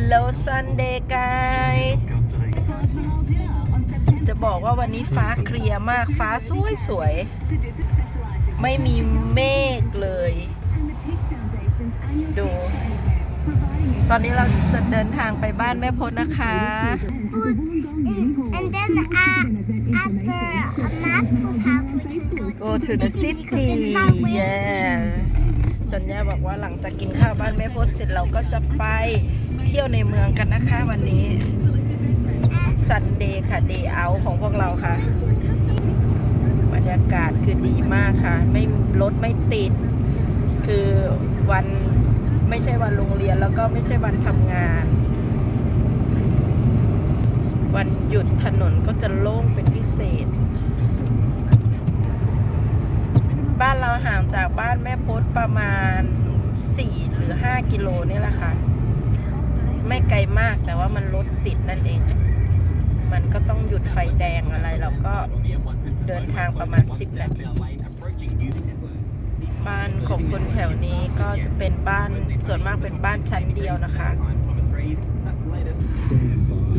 Hello Sunday guys จะบอกว่าวันนี้ฟ้าเคลียร์มากฟ้าสวยสวยๆไม่มีเมฆเลย ดู ตอนนี้เราจะเดินทางไปบ้านแม่พจน์นะคะ And then uh, after a math have go to the city yeah จันยาบอกว่าหลังจากกินข้าวบ้านแม่พจน์เสร็จเราก็จะไปเที่ยวในเมืองกันนะคะวันนี้ซันเดย์ค่ะเดย์เอาของพวกเราค่ะ บรรยากาศคือดีมากค่ะ ไม่รถไม่ติด คือวันไม่ใช่วันโรงเรียนแล้วก็ไม่ใช่วันทำงาน วันหยุดถนนก็จะโล่งเป็นพิเศษ บ้านเราห่างจากบ้านแม่พศประมาณ 4 หรือ 5 กิโลนี่แหละค่ะ ไม่ไกลมากแต่ว่ามันรถติดนั่นเอง มันก็ต้องหยุดไฟแดงอะไรเราก็เดินทางประมาณ 10 นาที บ้านของคนแถวนี้ก็จะเป็นบ้านส่วนมากเป็นบ้านชั้นเดียวนะคะ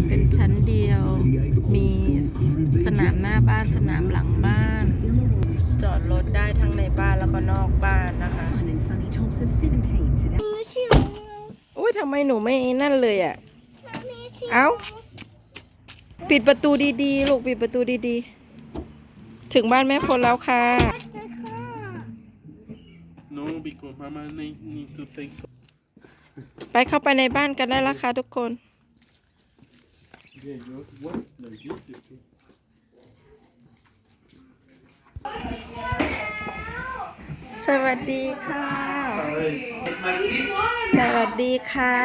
เป็นชั้นเดียว มีสนามหน้าบ้านสนามหลังบ้าน จอดรถได้ทั้งในบ้านแล้วก็นอกบ้านนะคะ ยทำไมหนูไม่นั่นเลยอะ เอ้าปิดประตูดีๆ ลูกปิดประตูดีๆ ถึงบ้านแม่พลแล้วค่ะ No, because Mama need, need to take some. ไปเข้าไปในบ้านกันได้แล้วค่ะทุกคน Yeah, you what? Like this, if you- สวัสดีค่ะ สวัสดีค่ะ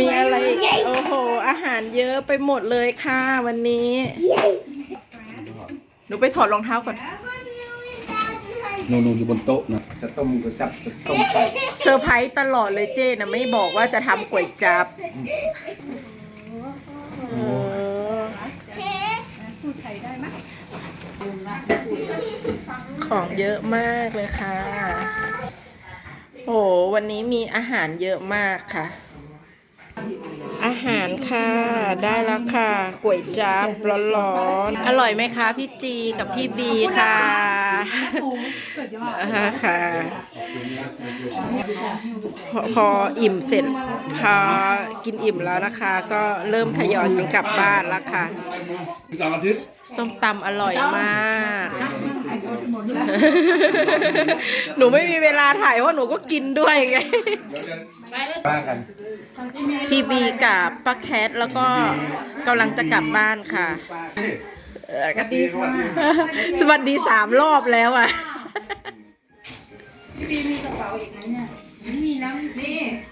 มีอะไรอีกโอ้โห อาหารเยอะไปหมดเลยค่ะวันนี้ หนูไปถอดรองเท้าก่อนนูนูอยู่บนโต๊ะนะจะต้มก็จับจะต้มไก่เซอร์ไพรส์ตลอดเลยเจ้นะไม่บอกว่าจะทำก๋วยจับเออ ของเยอะมากเลยค่ะ โอ้วันนี้มีอาหารเยอะมากค่ะ อาหารค่ะ ได้แล้วค่ะก๋วยจับร้อนๆ อร่อยไหมคะพี่จีกับพี่บีค่ะอ่าค่ะพอพออิ่มเสร็จพอกินอิ่มแล้วนะคะ ก็เริ่มทยอยกันกลับบ้านแล้วค่ะสามอา ทิตย์ส้มตำอร่อยมากหนูไม่มีเวลาถ่ายเพราะหนูก็กินด้วยไง บ้านกันพี่บีกับป้าแคทแล้วก็กำลังจะกลับบ้านค่ะเออก็ดี สวัสดีสามรอบแล้วอะ